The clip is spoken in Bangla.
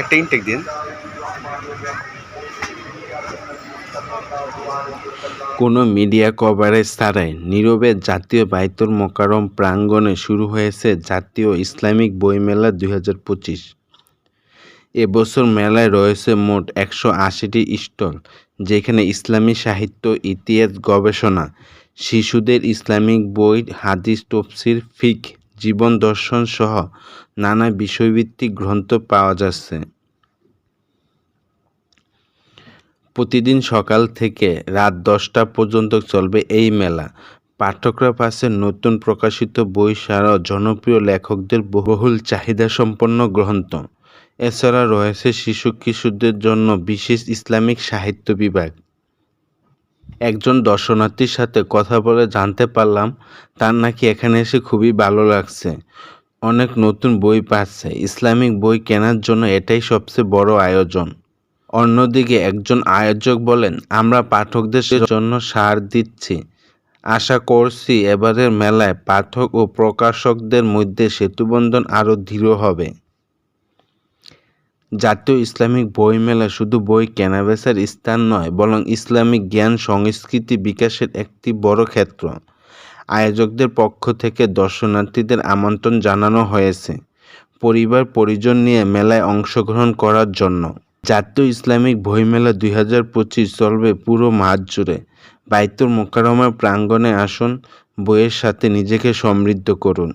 একটা ইনটেক দিন। কোনো মিডিয়া কভারেজ ছাড়াই নীরবে জাতীয় বাইতুল মোকাররম প্রাঙ্গণে শুরু হয়েছে জাতীয় ইসলামিক বইমেলা দুই হাজার পঁচিশ। এবছর মেলায় রয়েছে মোট একশো আশিটি স্টল, যেখানে ইসলামী সাহিত্য, ইতিহাস, গবেষণা, শিশুদের ইসলামিক বই, হাদিস, তফসির ফিক জীবন দর্শন সহ নানা বিষয়ভিত্তিক গ্রন্থ পাওয়া যাচ্ছে। প্রতিদিন সকাল থেকে রাত দশটা পর্যন্ত চলবে এই মেলা। পাঠকরা পাচ্ছেন নতুন প্রকাশিত বই ছাড়াও জনপ্রিয় লেখকদের বহুল চাহিদাসম্পন্ন গ্রন্থ। এছাড়া রয়েছে শিশু কিশোরদের জন্য বিশেষ ইসলামিক সাহিত্য বিভাগ। একজন দর্শনার্থীর সাথে কথা বলে জানতে পারলাম তার নাকি এখানে এসে খুবই ভালো লাগছে। অনেক নতুন বই পাচ্ছে। ইসলামিক বই কেনার জন্য এটাই সবচেয়ে বড় আয়োজন। অন্যদিকে একজন আয়োজক বলেন, আমরা পাঠকদের জন্য সার দিচ্ছি। আশা করছি এবারের মেলায় পাঠক ও প্রকাশকদের মধ্যে সেতুবন্ধন আরও দৃঢ় হবে। জাতীয় ইসলামিক বই মেলা শুধু বই কেনাবেচার স্থান নয়, বরং ইসলামিক জ্ঞান, সংস্কৃতি বিকাশের একটি বড় ক্ষেত্র। আয়োজকদের পক্ষ থেকে দর্শনার্থীদের আমন্ত্রণ জানানো হয়েছে পরিবার পরিজন নিয়ে মেলায় অংশগ্রহণ করার জন্য। জাতীয় ইসলামিক বইমেলা দুই হাজার পঁচিশ চলবে পুরো মাস জুড়ে। বাইতুল মোকাররমের প্রাঙ্গণে আসুন, বইয়ের সাথে নিজেকে সমৃদ্ধ করুন।